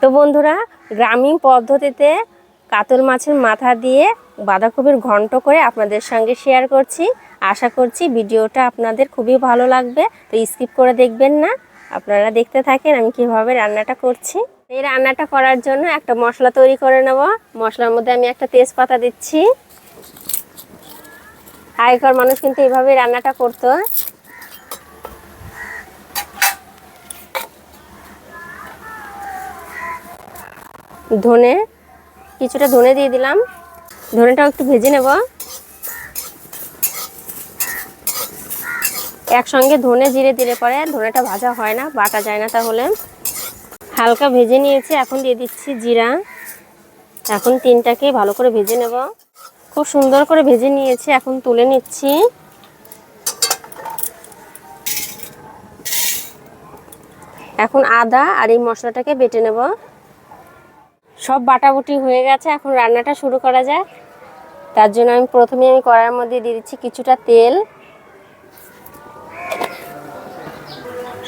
তো বন্ধুরা, গ্রামীণ পদ্ধতিতে কাতল মাছের মাথা দিয়ে বাঁধাকপির ঘন্ট করে আপনাদের সঙ্গে শেয়ার করছি। আশা করছি ভিডিওটা আপনাদের খুবই ভালো লাগবে, তো স্কিপ করে দেখবেন না। আপনারা দেখতে থাকেন আমি কীভাবে রান্নাটা করছি। এই রান্নাটা করার জন্য একটা মশলা তৈরি করে নেব। মশলার মধ্যে আমি একটা তেজপাতা দিচ্ছি। আগেকার মানুষ কিন্তু এইভাবে রান্নাটা করতো। ধনে, কিছুটা ধনে দিয়ে দিলাম। ধনেটাও একটু ভেজে নেব। একসঙ্গে ধনে জিরে দিলে পরে ধনেটা ভাজা হয় না, বাটা যায় না তাহলে। হালকা ভেজে নিয়েছি, এখন দিয়ে দিচ্ছি জিরা। এখন তিনটাকে ভালো করে ভেজে নেব। খুব সুন্দর করে ভেজে নিয়েছি, এখন তুলে নিচ্ছি। এখন আদা আর এই মশলাটাকে বেটে নেব। সব বাটাবুটি হয়ে গেছে, এখন রান্নাটা শুরু করা যাক। তার জন্য আমি প্রথমে আমি কড়ার মধ্যে দিয়ে দিচ্ছি কিছুটা তেল।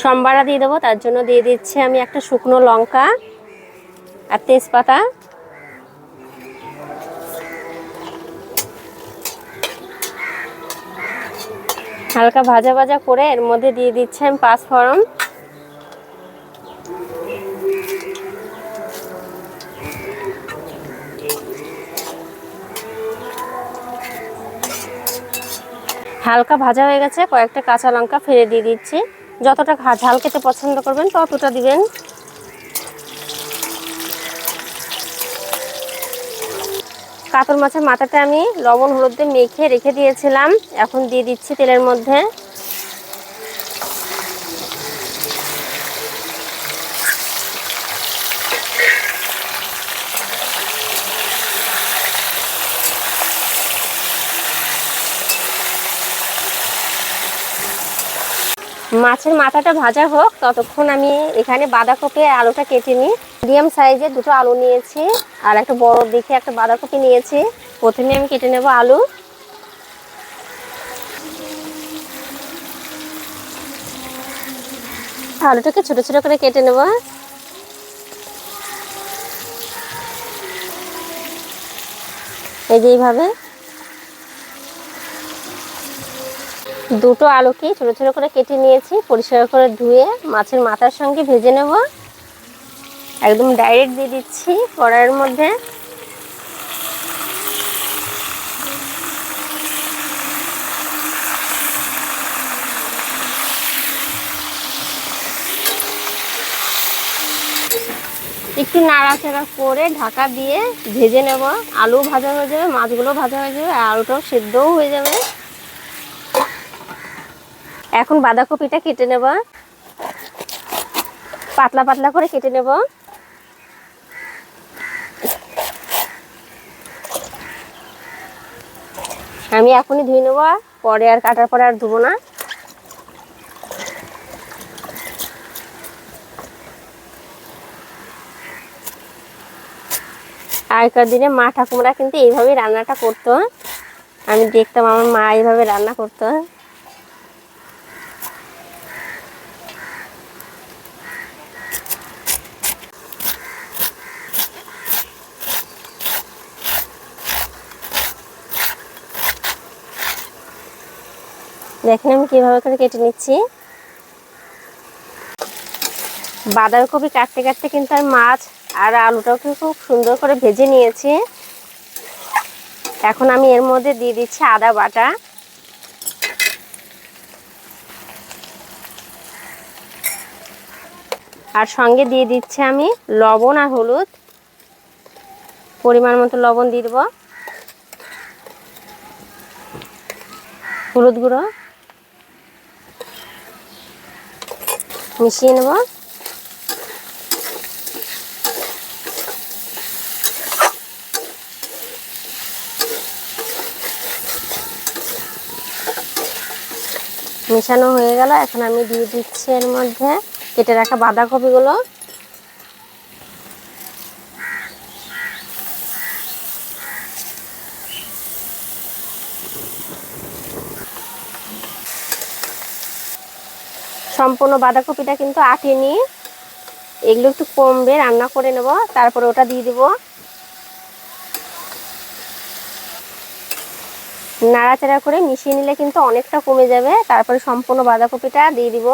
সম্বারা দিয়ে দেবো, তার জন্য দিয়ে দিচ্ছি আমি একটা শুকনো লঙ্কা আর তেজপাতা। হালকা ভাজা ভাজা করে এর মধ্যে দিয়ে দিচ্ছি আমি পাঁচফোড়ন। হালকা ভাজা হয়ে গেছে, কয়েকটা কাঁচা লঙ্কা ফেলে দিয়ে দিচ্ছি। যতটা ঝাল খেতে পছন্দ করবেন, ততটা দিবেন। কাতর মাছের মাথাটা আমি লবণ হলুদ দিয়ে মেখে রেখে দিয়েছিলাম। এখন দিয়ে দিচ্ছি তেলের মধ্যে। মাছের মাথাটা ভাজা হোক, ততক্ষণ আমি এখানে বাঁধাকপি আলুটা কেটে নিই। মিডিয়াম সাইজের দুটো আলু নিয়েছি, আর একটা বড় দেখে একটা বাঁধাকপি নিয়েছি। প্রথমে আমি কেটে নেব আলু। আলুটাকে ছোট ছোট করে কেটে নেব। এই যে এইভাবে। দুটো আলুকে ছোটো ছোটো করে কেটে নিয়েছি, পরিষ্কার করে ধুয়ে মাছের মাথার সঙ্গে ভেজে নেব। একদম ডাইরেক্ট দিয়ে দিচ্ছি কড়াইয়ের মধ্যে। একটু নাড়াচাড়া করে ঢাকা দিয়ে ভেজে নেব। আলু ভাজা হয়ে যাবে, মাছগুলো ভাজা হয়ে যাবে আলুটাও সেদ্ধও হয়ে যাবে। এখন বাঁধাকপিটা কেটে নেব। পাতলা পাতলা করে কেটে নেব। আমি এখনই ধুয়ে নেব, পরে আর কাটার পরে আর ধুবো না। আগেকার দিনে মা ঠাকুমরা কিন্তু এইভাবেই রান্নাটা করতো। আমি দেখতাম আমার মা এইভাবে রান্না করতো। দেখেন আমি কীভাবে করে কেটে নিচ্ছি। বাঁধাকপি কাটতে কাটতে কিন্তু আমি মাছ আর আলুটাকে খুব সুন্দর করে ভেজে নিয়েছি। এখন আমি এর মধ্যে দিয়ে দিচ্ছি আদা বাটা। আর সঙ্গে দিয়ে দিচ্ছি আমি লবণ আর হলুদ। পরিমাণ মতো লবণ দিয়ে দেবো। হলুদ গুঁড়ো। মিশিয়ে নেব। মেশানো হয়ে গেল। এখন আমি দিয়ে দিচ্ছি এর মধ্যে কেটে রাখা বাঁধাকপিগুলো। সম্পূর্ণ বাঁধাকপিটা কিন্তু আটিনি এগুলো একটু কমবে, রান্না করে নেব, তারপরে ওটা দিয়ে দিব। নাড়াচাড়া করে মিশিয়ে নিলে কিন্তু অনেকটা কমে যাবে, তারপরে সম্পূর্ণ বাঁধাকপিটা দিয়ে দিব।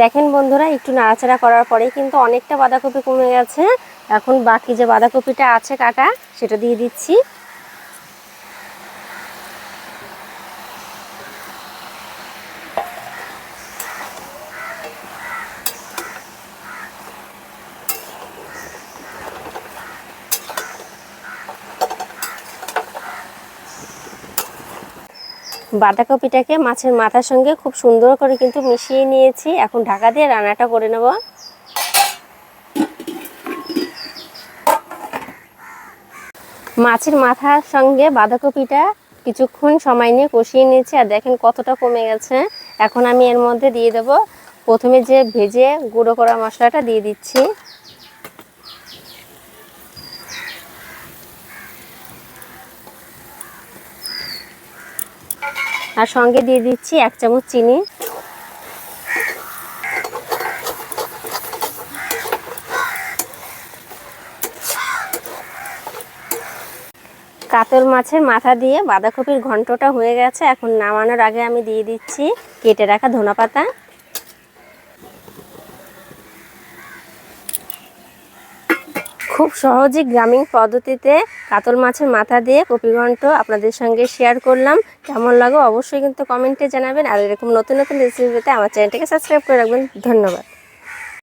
দেখেন বন্ধুরা, একটু নাড়াচাড়া করার পরেই কিন্তু অনেকটা বাঁধাকপি কমে গেছে। এখন বাকি যে বাঁধাকপিটা আছে কাটা সেটা দিয়ে দিচ্ছি। বাঁধাকপিটাকে মাছের মাথার সঙ্গে খুব সুন্দর করে কিন্তু মিশিয়ে নিয়েছি। এখন ঢাকা দিয়ে রান্নাটা করে নেব। মাছের মাথার সঙ্গে বাঁধাকপিটা কিছুক্ষণ সময় নিয়ে কষিয়ে নিয়েছি আর দেখেন কতটা কমে গেছে। এখন আমি এর মধ্যে দিয়ে দেব। প্রথমে যে ভেজে গুঁড়ো করা মশলাটা দিয়ে দিচ্ছি। আর সঙ্গে দিয়ে দিচ্ছি এক চামচ চিনি। কাতল মাছের মাথা দিয়ে বাঁধাকপির ঘন্টটা হয়ে গেছে। এখন নামানোর আগে আমি দিয়ে দিচ্ছি কেটে রাখা ধনা পাতা খুব সহজে গ্রামীণ পদ্ধতিতে কাতল মাছের মাথা দিয়ে কপিঘণ্ট আপনাদের সঙ্গে শেয়ার করলাম। কেমন লাগো অবশ্যই কিন্তু কমেন্টে জানাবেন। আর এরকম নতুন নতুন রেসিপি পেতে আমার চ্যানেলটাকে সাবস্ক্রাইব করে রাখবেন। ধন্যবাদ।